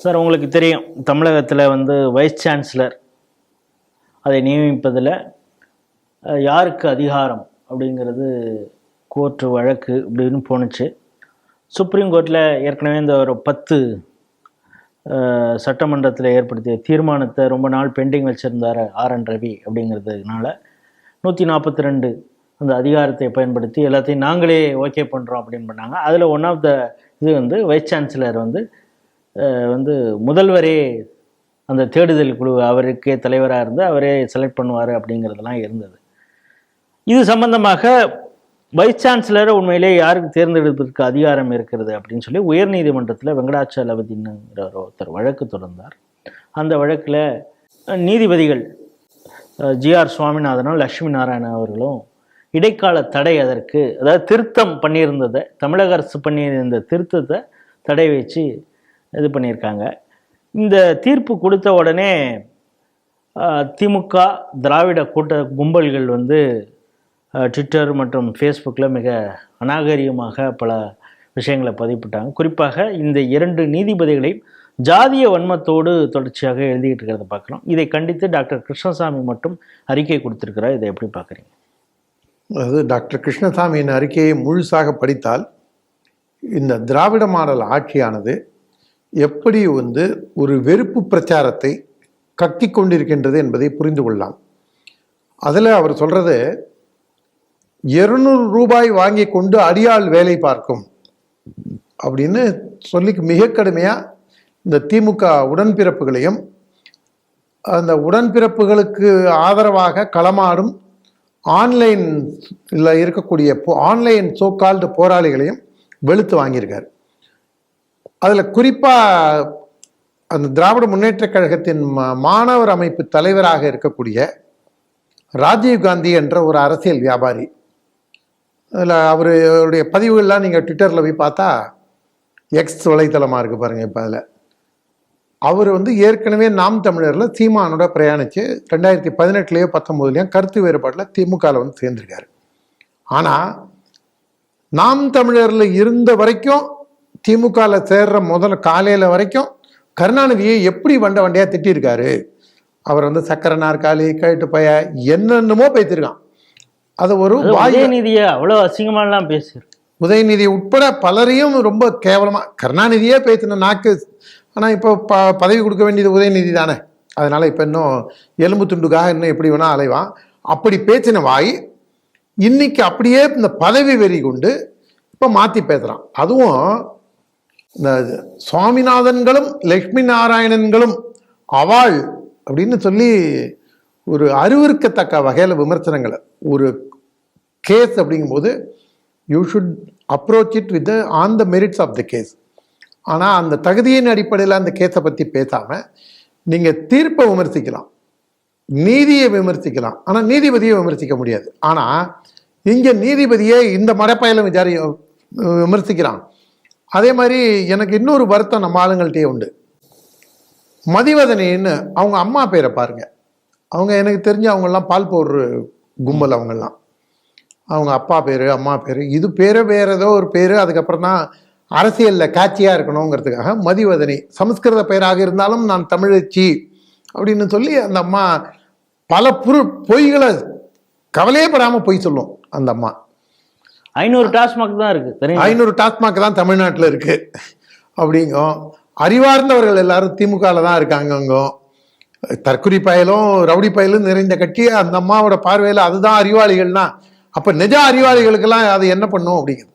Sir உங்களுக்கு தெரியும் தமிழகத்தில் வந்து வைஸ் சான்சலர் அதை நியமிப்பதில் யாருக்கு அதிகாரம் அப்படிங்கிறது கோர்ட்டு வழக்கு இப்படின்னு போணுச்சு. சுப்ரீம் கோர்ட்டில் ஏற்கனவே இந்த ஒரு பத்து சட்டமன்றத்தில் ஏற்படுத்திய தீர்மானத்தை ரொம்ப நாள் பெண்டிங் வச்சுருந்தார் ஆர் என் ரவி அப்படிங்கிறதுனால நூற்றி நாற்பத்தி ரெண்டு அந்த அதிகாரத்தை பயன்படுத்தி எல்லாத்தையும் நாங்களே ஓகே பண்ணுறோம் அப்படின்னு பண்ணாங்க. அதில் ஒன் ஆஃப் த இது வந்து வைஸ் சான்சலர் வந்து வந்து முதல்வரே அந்த தேடுதல் குழு அவருக்கே தலைவராக இருந்து அவரே செலக்ட் பண்ணுவார் அப்படிங்கிறதெல்லாம் இருந்தது. இது சம்பந்தமாக வைஸ் சான்சலரை உண்மையிலே யாருக்கு தேர்ந்தெடுப்பதற்கு அதிகாரம் இருக்கிறது அப்படின்னு சொல்லி உயர்நீதிமன்றத்தில் வெங்கடாச்சலபதினுங்கிற ஒருத்தர் வழக்கு தொடர்ந்தார். அந்த வழக்கில் நீதிபதிகள் ஜிஆர் சுவாமிநாதனும் லட்சுமி நாராயணன் அவர்களும் இடைக்கால தடை அதற்கு அதாவது திருத்தம் பண்ணியிருந்ததை தமிழக அரசு பண்ணியிருந்த திருத்தத்தை தடை வச்சு இது பண்ணியிருக்காங்க. இந்த தீர்ப்பு கொடுத்த உடனே திமுக திராவிட கூட்ட கும்பல்கள் வந்து ட்விட்டர் மற்றும் ஃபேஸ்புக்கில் மிக அநாகரிகமாக பல விஷயங்களை பதிப்பிட்டாங்க. குறிப்பாக இந்த இரண்டு நீதிபதிகளையும் ஜாதிய வன்மத்தோடு தொடர்ச்சியாக எழுதிக்கிட்டு இருக்கிறத பார்க்குறோம். இதை கண்டித்து டாக்டர் கிருஷ்ணசாமி மட்டும் அறிக்கை கொடுத்துருக்கிறார். இதை எப்படி பார்க்குறீங்க? அதாவது டாக்டர் கிருஷ்ணசாமியின் அறிக்கையை முழுசாக படித்தால் இந்த திராவிட மாடல் ஆட்சியானது எப்படி வந்து ஒரு வெறுப்பு பிரச்சாரத்தை கட்டி கொண்டிருக்கின்றது என்பதை புரிந்து கொள்ளலாம். அதில் அவர் சொல்கிறது இருநூறு ரூபாய் வாங்கி கொண்டு அடியாள் வேலை பார்க்கும் அப்படின்னு சொல்லி மிக கடுமையாக இந்த திமுக உடன்பிறப்புகளையும் அந்த உடன்பிறப்புகளுக்கு ஆதரவாக களமாடும் ஆன்லைன் இருக்கக்கூடிய ஆன்லைன் சோக்கால்டு போராளிகளையும் வெளுத்து வாங்கியிருக்கார். அதில் குறிப்பாக அந்த திராவிட முன்னேற்றக் கழகத்தின் மாணவர் அமைப்பு தலைவராக இருக்கக்கூடிய ராஜீவ் காந்தி என்ற ஒரு அரசியல் வியாபாரி. அதில் அவருடைய பதிவுகள்லாம் நீங்கள் ட்விட்டரில் போய் பார்த்தா எக்ஸ் வலைத்தளமாக இருக்குது பாருங்கள் இப்போ அதில். அவர் வந்து ஏற்கனவே நாம் தமிழரில் சீமானோட பிரயாணித்து ரெண்டாயிரத்தி பதினெட்டுலேயோ பத்தொம்போதுலேயும் கருத்து வேறுபாட்டில் திமுகவில் வந்து சேர்ந்திருக்காரு. ஆனால் நாம் தமிழரில் இருந்த வரைக்கும் திமுகவில் சேர்ற முதல்ல காலையில் வரைக்கும் கருணாநிதியை எப்படி வண்ட வண்டையாக திட்டியிருக்காரு? அவர் வந்து சக்கர நாற்காலி கழுட்டு பைய என்னென்னமோ பேசியிருக்கான். அது ஒரு உதயநிதியை அவ்வளோ அசிங்கமாலாம் பேசியிருக்கு உதயநிதி உட்பட பலரையும் ரொம்ப கேவலமா கருணாநிதியே பேசின நாக்கு ஆனால் இப்போ ப பதவி கொடுக்க வேண்டியது உதயநிதி தானே. அதனால இப்போ இன்னும் எலும்பு துண்டுக்காக இன்னும் எப்படி வேணா அலைவான். அப்படி பேசின வாய் இன்னைக்கு அப்படியே இந்த பதவி வெறி கொண்டு இப்போ மாற்றி பேசுகிறான் அதுவும் இந்த சுவாமிநாதன்களும் லக்ஷ்மி நாராயணன்களும் அவாள் அப்படின்னு சொல்லி ஒரு அறிவிற்கத்தக்க வகையில் விமர்சனங்களை ஒரு கேஸ் அப்படிங்கும்போது you should approach it with on the merits of the case ஆனால் அந்த தகுதியின் அடிப்படையில் அந்த கேஸை பற்றி பேசாமல் நீங்கள் தீர்ப்பை விமர்சிக்கலாம். நீதியை விமர்சிக்கலாம். ஆனால் நீதிபதியை விமர்சிக்க முடியாது. ஆனால் இங்கே நீதிபதியை இந்த மடப்பயலும் விசாரி விமர்சிக்கிறான். அதே மாதிரி எனக்கு இன்னொரு வருத்தம் நம்ம ஆளுங்கள்ட்டே உண்டு. மதிவதனின்னு அவங்க அம்மா பேரை பாருங்க. அவங்க எனக்கு தெரிஞ்சு அவங்கெல்லாம் பால் போடுற கும்பல் அவங்கெல்லாம். அவங்க அப்பா பேர் அம்மா பேர் இது பேரே வேறு ஏதோ ஒரு பேர் அதுக்கப்புறம் தான் அரசியலில் காட்சியாக இருக்கணுங்கிறதுக்காக மதிவதனி சமஸ்கிருத பெயராக இருந்தாலும் நான் தமிழச்சி அப்படின்னு சொல்லி அந்த அம்மா பல புரு பொய்களை கவலையே படாமல் பொய் சொல்லும் அந்த அம்மா. ஐநூறு டாஸ்மாக் தான் இருக்கு சரிங்க ஐநூறு டாஸ்மாக் தான் தமிழ்நாட்டில் இருக்கு. அப்படிங்கும் அறிவார்ந்தவர்கள் எல்லாரும் திமுகவில் தான் இருக்காங்கங்கோ. தற்குறி பயலும் ரவுடி பயலும் நிறைந்த கட்சி அந்த அம்மாவோட பார்வையில் அதுதான் அறிவாளிகள்னா அப்போ நிஜ அறிவாளிகளுக்கெல்லாம் அது என்ன பண்ணும் அப்படிங்கிறது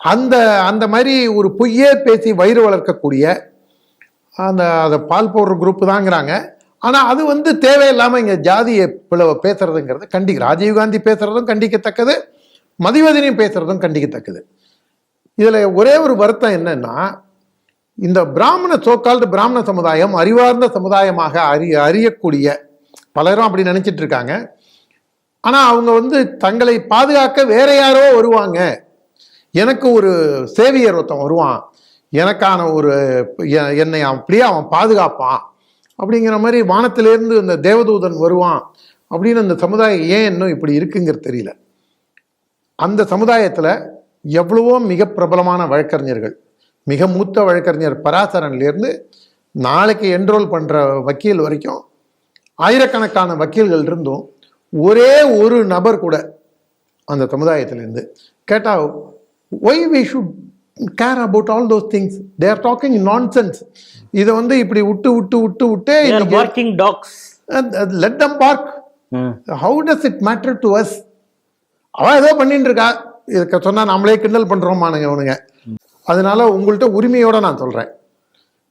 அந்த அந்த மாதிரி ஒரு பொய்யே பேசி வயிறு வளர்க்கக்கூடிய அந்த அதை பால் போடுற குரூப் தாங்கிறாங்க. ஆனால் அது வந்து தேவையில்லாமல் இங்கே ஜாதியை பிளவை பேசுறதுங்கிறது கண்டிக்க ராஜீவ்காந்தி பேசுறதும் கண்டிக்கத்தக்கது. மதிவதனையும் பேசுறதும் கண்டிக்கத்தக்கது. இதில் ஒரே ஒரு வருத்தம் என்னன்னா இந்த பிராமண சோக்கால்டு பிராமண சமுதாயம் அறிவார்ந்த சமுதாயமாக அறி அறியக்கூடிய பலரும் அப்படி நினச்சிட்டு இருக்காங்க. ஆனால் அவங்க வந்து தங்களை பாதுகாக்க வேற யாரோ வருவாங்க. எனக்கு ஒரு சேவியர் ஒருத்தன் வருவான். எனக்கான ஒரு என்னை அப்படியே அவன் பாதுகாப்பான். அப்படிங்கிற மாதிரி வானத்திலேருந்து இந்த தேவதூதன் வருவான் அப்படின்னு அந்த சமுதாயம் ஏன் இன்னும் இப்படி இருக்குங்கிறது தெரியல. அந்த சமுதாயத்தில் எவ்வளவோ மிக பிரபலமான வழக்கறிஞர்கள் மிக மூத்த வழக்கறிஞர் பராசரன்லேருந்து நாளைக்கு என்ரோல் பண்ற வக்கீல் வரைக்கும் ஆயிரக்கணக்கான வக்கீல்கள் இருந்தும் ஒரே ஒரு நபர் கூட அந்த சமுதாயத்திலேருந்து கேட்டா why we should care about all those things they are talking nonsense இதை வந்து இப்படி விட்டு விட்டு விட்டு விட்டு barking dogs let them bark how does it matter to us அவன் ஏதோ பண்ணிட்டு இருக்கா. இதுக்கு சொன்னா நம்மளே கிண்டல் பண்றோமானுங்க அவனுங்க அதனால உங்கள்கிட்ட உரிமையோட நான் சொல்றேன்.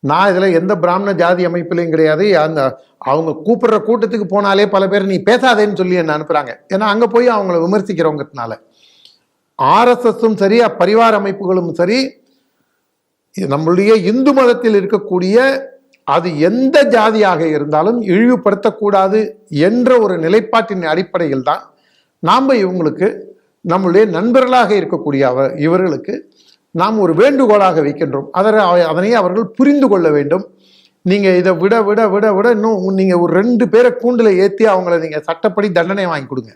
நான் இதுல எந்த பிராமண ஜாதி அமைப்பிலையும் கிடையாது. அந்த அவங்க கூப்பிடுற கூட்டத்துக்கு போனாலே பல பேர் நீ பேசாதேன்னு சொல்லி என்ன அனுப்புறாங்க. ஏன்னா அங்க போய் அவங்கள விமர்சிக்கிறவங்கனால ஆர்எஸ்எஸும் சரி பரிவார அமைப்புகளும் சரி நம்மளுடைய இந்து மதத்தில் இருக்கக்கூடிய அது எந்த ஜாதியாக இருந்தாலும் இழிவுபடுத்தக்கூடாது என்ற ஒரு நிலைப்பாட்டின் அடிப்படையில் தான் நாம் இவங்களுக்கு நம்முடைய நண்பர்களாக இருக்கக்கூடிய அவர் இவர்களுக்கு நாம் ஒரு வேண்டுகோளாக வைக்கின்றோம். அதனை அதனை அவர்கள் புரிந்து கொள்ள வேண்டும். நீங்கள் இதை விட விட விட விட இன்னும் நீங்கள் ஒரு ரெண்டு பேரை கூண்டில் ஏற்றி அவங்கள நீங்கள் சட்டப்படி தண்டனை வாங்கி கொடுங்க.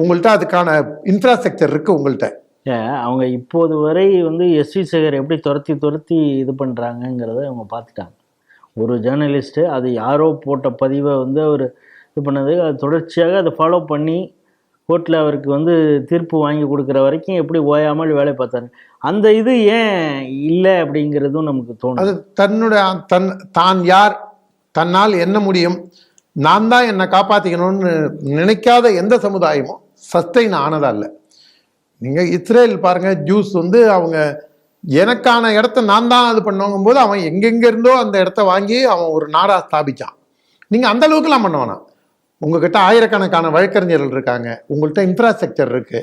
உங்கள்கிட்ட அதுக்கான இன்ஃப்ராஸ்ட்ரக்சர் இருக்குது உங்கள்கிட்ட ஏன் அவங்க இப்போது வரை வந்து எஸ்வி சேகர் எப்படி துரத்தி துரத்தி இது பண்ணுறாங்கங்கிறத அவங்க பார்த்துட்டாங்க. ஒரு ஜேர்னலிஸ்ட்டு அது யாரோ போட்ட பதிவை வந்து அவர் இது பண்ணது அது தொடர்ச்சியாக அதை ஃபாலோ பண்ணி கோர்ட்டில் அவருக்கு வந்து தீர்ப்பு வாங்கி கொடுக்குற வரைக்கும் எப்படி ஓயாமல் வேலை பார்த்தாரு. அந்த இது ஏன் இல்லை அப்படிங்கிறதும் நமக்கு தோணும். அது தன்னுடைய தன் தான் யார் தன்னால் என்ன முடியும் நான் தான் என்னை காப்பாற்றிக்கணும்னு நினைக்காத எந்த சமுதாயமும் சஸ்டைன் ஆனதா இல்லை நீங்கள் இஸ்ரேல் பாருங்கள் ஜூஸ் வந்து அவங்க எனக்கான இடத்த நான் தான் அது பண்ணுவாங்கும் போது அவன் எங்கெங்கே இருந்தோ அந்த இடத்த வாங்கி அவன் ஒரு நாடாக ஸ்தாபிச்சான். நீங்கள் அந்த அளவுக்குலாம் பண்ண வேணாம். உங்ககிட்ட ஆயிரக்கணக்கான வழக்கறிஞர்கள் இருக்காங்க. உங்கள்கிட்ட இன்ஃப்ராஸ்ட்ரக்சர் இருக்கு.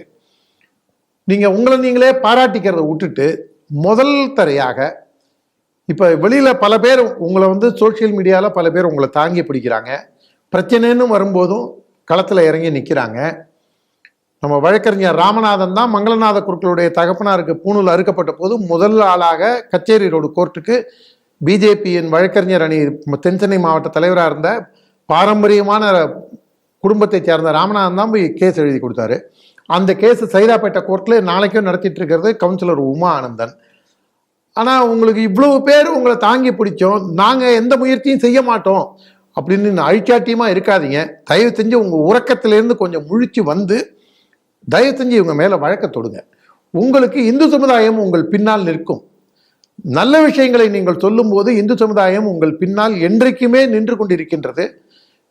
நீங்க உங்களை நீங்களே பாராட்டிக்கிறத விட்டுட்டு முதல் தரையாக இப்போ வெளியில பல பேர் உங்களை வந்து சோஷியல் மீடியாவில் பல பேர் உங்களை தாங்கி பிடிக்கிறாங்க. பிரச்சனைன்னு வரும்போதும் களத்தில் இறங்கி நிற்கிறாங்க நம்ம வழக்கறிஞர் ராமநாதன் தான் மங்களநாத குருக்களுடைய தகப்பனாருக்கு பூணூல் அறுக்கப்பட்ட போது முதல் ஆளாக கச்சேரி ரோடு கோர்ட்டுக்கு பிஜேபியின் வழக்கறிஞர் அணி தென்சென்னை மாவட்ட தலைவராக இருந்த பாரம்பரியமான குடும்பத்தை சேர்ந்த ராமநாதன் தான் போய் கேஸ் எழுதி கொடுத்தாரு. அந்த கேஸ் சைதாப்பேட்டை கோர்ட்டில் நாளைக்கும் நடத்திட்டு இருக்கிறது கவுன்சிலர் உமா ஆனந்தன். ஆனால் உங்களுக்கு இவ்வளவு பேர் உங்களை தாங்கி பிடிச்சோம் நாங்கள் எந்த முயற்சியும் செய்ய மாட்டோம் அப்படின்னு அழிச்சாட்டியமாக இருக்காதீங்க. தயவு செஞ்சு உங்கள் உறக்கத்திலேருந்து கொஞ்சம் முழிச்சு வந்து தயவு செஞ்சு இவங்க மேலே வழக்க தொடுங்க. உங்களுக்கு இந்து சமுதாயம் உங்கள் பின்னால் நிற்கும். நல்ல விஷயங்களை நீங்கள் சொல்லும்போது இந்து சமுதாயம் உங்கள் பின்னால் என்றைக்குமே நின்று கொண்டிருக்கின்றது.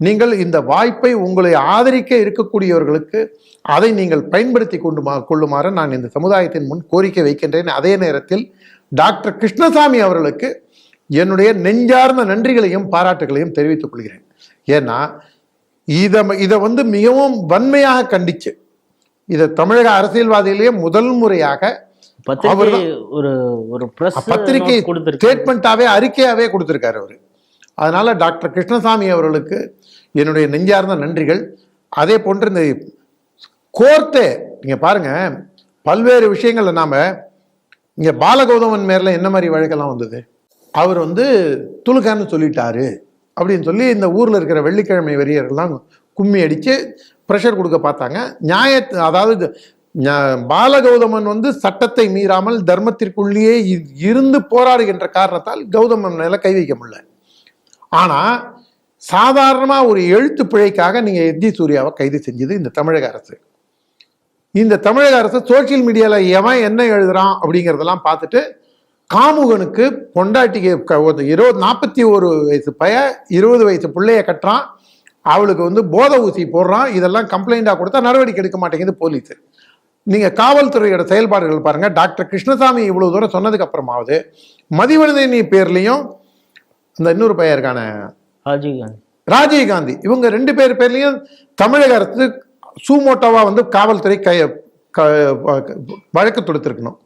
நீங்கள் இந்த வாய்ப்பை உங்களை ஆதரிக்க இருக்கக்கூடியவர்களுக்கு அதை நீங்கள் பயன்படுத்தி கொண்டு கொள்ளுமாறு நான் இந்த சமுதாயத்தின் முன் கோரிக்கை வைக்கின்றேன். அதே நேரத்தில் டாக்டர் கிருஷ்ணசாமி அவர்களுக்கு என்னுடைய நெஞ்சார்ந்த நன்றிகளையும் பாராட்டுகளையும் தெரிவித்துக் கொள்கிறேன். ஏன்னா இதை இதை வந்து மிகவும் வன்மையாக கண்டிச்சு. இதை தமிழக அரசியல்வாதியிலேயே முதல் முறையாக. ஒரு ஒரு பத்திரிகை ஸ்டேட்மெண்ட்டாவே அறிக்கையாவே கொடுத்திருக்காரு அவர். அதனால் டாக்டர் கிருஷ்ணசாமி அவர்களுக்கு என்னுடைய நெஞ்சார்ந்த நன்றிகள். அதே போன்று இந்த கோர்ட்டே நீங்கள் பாருங்க பல்வேறு விஷயங்களில் நாம் இங்கே பாலகௌதமன் மேரில் என்ன மாதிரி வழக்கெல்லாம் வந்தது? அவர் வந்து துலுக்கான்னு சொல்லிட்டாரு அப்படின்னு சொல்லி இந்த ஊரில் இருக்கிற வெள்ளிக்கிழமை வெறியர்கள்லாம் கும்மி அடித்து ப்ரெஷர் கொடுக்க பார்த்தாங்க. நியாய அதாவது பாலகௌதமன் வந்து சட்டத்தை மீறாமல் தர்மத்திற்குள்ளேயே இருந்து போராடுகின்ற காரணத்தால் கௌதமன் மேலே கை வைக்க முடியல. ஆனால் சாதாரணமாக ஒரு எழுத்து பிழைக்காக நீங்கள் எஸ்டி சூர்யாவை கைது செஞ்சது இந்த தமிழக அரசு. இந்த தமிழக அரசு சோசியல் மீடியாவில் எவன் என்ன எழுதுறான் அப்படிங்கிறதெல்லாம் பார்த்துட்டு காமுகனுக்கு பொண்டாட்டிக்கு க- ஒரு இருபது நாற்பத்தி ஒரு வயசு பைய இருபது வயசு பிள்ளைய கட்டுறான். அவளுக்கு வந்து போத ஊசி போடுறான். இதெல்லாம் கம்ப்ளைண்டாக கொடுத்தா நடவடிக்கை எடுக்க மாட்டேங்குது போலீஸ். நீங்கள் காவல்துறையோட செயல்பாடுகள் பாருங்கள் டாக்டர் கிருஷ்ணசாமி இவ்வளோ தூரம் சொன்னதுக்கு அப்புறமாவது மதிவதனி பேர்லேயும் அந்த இன்னொரு பையன் இருக்கான? ராஜீவ்காந்தி ராஜீவ் காந்தி. இவங்க ரெண்டு பேர் பேர்லயும் தமிழக அரசு சூமோட்டோவா வந்து காவல்துறை கை க- வழக்கு தொடுத்திருக்கணும்.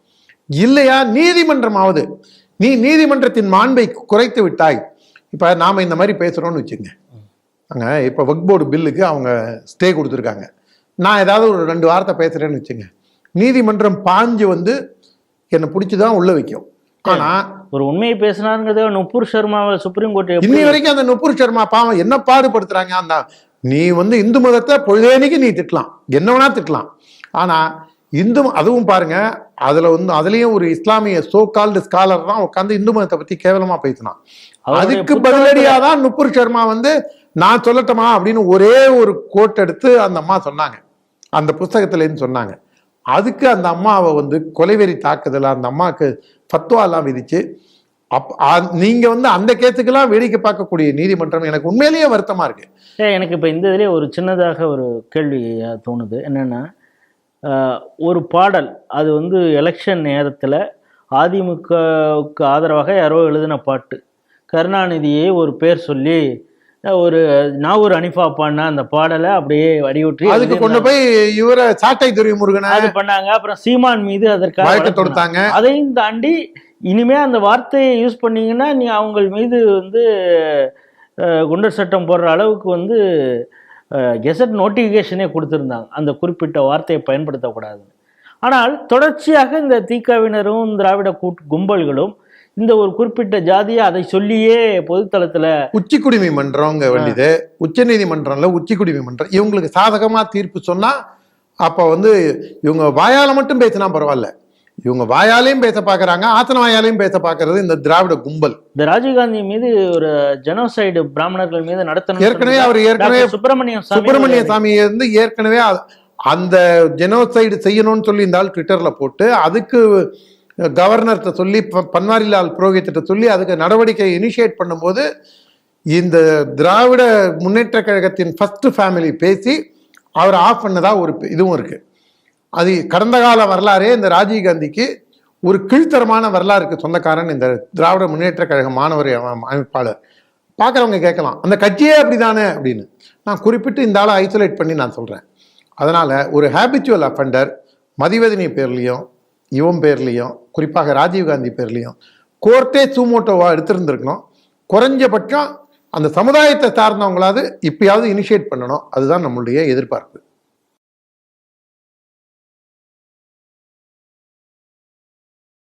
இல்லையா? நீதிமன்றமாவது. நீ நீதிமன்றத்தின் மாண்பை குறைத்து விட்டாய். இப்ப நாம இந்த மாதிரி பேசுறோம்னு வச்சுங்க அங்க இப்ப வக் போர்டு பில்லுக்கு அவங்க ஸ்டே கொடுத்துருக்காங்க. நான் ஏதாவது ஒரு ரெண்டு வார்த்தை பேசுறேன்னு வச்சுங்க நீதிமன்றம் பாஞ்சு வந்து என்னை பிடிச்சி தான் உள்ள வைக்கும். ஆனா ஒரு உண்மையை பேசினாருங்கிறத நுப்பூர் சர்மாவை சுப்ரீம் கோர்ட் இன்னி வரைக்கும் அந்த நுப்பூர் சர்மா பாவம் என்ன பாடுபடுத்துறாங்க? அந்த நீ வந்து இந்து மதத்தை பொழுதேனிக்கு நீ திட்டலாம். என்ன வேணா திட்டலாம். ஆனா இந்து அதுவும் பாருங்க அதுல வந்து அதுலயும் ஒரு இஸ்லாமிய சோ கால்டு ஸ்காலர் தான் உட்காந்து இந்து மதத்தை பத்தி கேவலமா பேசினான். அதுக்கு பதிலடியா தான் நுப்புர் சர்மா வந்து நான் சொல்லட்டுமா அப்படின்னு ஒரே ஒரு கோட் எடுத்து அந்த அம்மா சொன்னாங்க. அந்த புஸ்தகத்துலேருந்து சொன்னாங்க. அதுக்கு அந்த அம்மாவை வந்து கொலைவெறி தாக்குதல் அந்த அம்மாவுக்கு ஃபத்வாலாம் விதிச்சு அப் நீங்கள் நீங்க வந்து அந்த கேஸுக்கெல்லாம் வேடிக்கை பார்க்கக்கூடிய நீதிமன்றம் எனக்கு உண்மையிலேயே வருத்தமா இருக்கு. எனக்கு இப்போ இந்த இதுலேயே ஒரு சின்னதாக ஒரு கேள்வி தோணுது. என்னென்னா ஒரு பாடல் அது வந்து எலெக்ஷன் நேரத்தில் அதிமுகவுக்கு ஆதரவாக யாரோ எழுதின பாட்டு. கருணாநிதியை ஒரு பேர் சொல்லி ஒரு நான் ஒரு அனிஃபா பாடின அந்த பாடலை அப்படியே வடிவுற்றி அதுக்கு கொண்டு போய் இவரை சாட்டை துரைமுருகனை அது பண்ணாங்க. அப்புறம் சீமான் மீது அதற்காக வழக்கு தொடுத்தாங்க. அதையும் தாண்டி இனிமே அந்த வார்த்தையை யூஸ் பண்ணீங்கன்னா நீ அவங்க மீது வந்து குண்டர் சட்டம் போடுற அளவுக்கு வந்து கெசட் நோட்டிஃபிகேஷனே கொடுத்துருந்தாங்க. அந்த குறிப்பிட்ட வார்த்தையை பயன்படுத்தக்கூடாது ஆனால் தொடர்ச்சியாக இந்த தீக்காவினரும் திராவிட கூட்டு கும்பல்களும் இந்த ஒரு குறிப்பிட்ட ஜாதியை அதை சொல்லியே பொதுத்தளத்தில் உச்சி குடிமை மன்றம்ங்க வேண்டியது. உச்ச நீதிமன்றம்ல உச்சி குடிமை மன்றம். இவங்களுக்கு சாதகமா தீர்ப்பு சொன்னா அப்ப வந்து இவங்க வாயால மட்டும் பேசினா பரவாயில்ல. இவங்க வாயாலையும் பேச பாக்குறாங்க ஆத்தன வாயாலையும் பேச பாக்குறது இந்த திராவிட கும்பல். இந்த ராஜீவ்காந்தி மீது ஒரு ஜெனோசைடு பிராமணர்கள் மீது நடத்தணும் ஏற்கனவே அவர் ஏற்கனவே சுப்பிரமணியம் சுப்பிரமணிய சாமி வந்து ஏற்கனவே அந்த ஜெனோசைடு செய்யணும்னு சொல்லி இந்த ஆள் ட்விட்டர்ல போட்டு அதுக்கு கவர்னர்கிட்ட சொல்லி ப- பன்வாரிலால் புரோஹித்திட்ட சொல்லி அதுக்கு நடவடிக்கை இனிஷியேட் பண்ணும்போது இந்த திராவிட முன்னேற்ற கழகத்தின் ஃபஸ்ட்டு ஃபேமிலி பேசி அவர் ஆஃப் பண்ணதா ஒரு இதுவும் இருக்குது அது கடந்த கால வரலாறே இந்த ராஜீவ் காந்திக்கு ஒரு கீழ்த்தரமான வரலாறுக்கு சொந்தக்காரன் இந்த திராவிட முன்னேற்ற கழக மாணவர் அமைப்பாளர். பார்க்குறவங்க கேட்கலாம் அந்த கட்சியே அப்படிதானே அப்படின்னு. நான் குறிப்பிட்டு இந்த ஆளை ஐசோலேட் பண்ணி நான் சொல்கிறேன் அதனால் ஒரு ஹேபிச்சுவல் அஃபெண்டர் மதிவதனி பேர்லேயும் இவன் பேர்லேயும் குறிப்பாக ராஜீவ்காந்தி பேர்லேயும் கோர்ட்டே சூமோட்டோவா எடுத்திருந்துருக்கணும். குறைஞ்சபட்சம் அந்த சமுதாயத்தை சார்ந்தவங்களாவது இப்பயாவது இனிஷியேட் பண்ணணும். அதுதான் நம்மளுடைய எதிர்பார்ப்பு.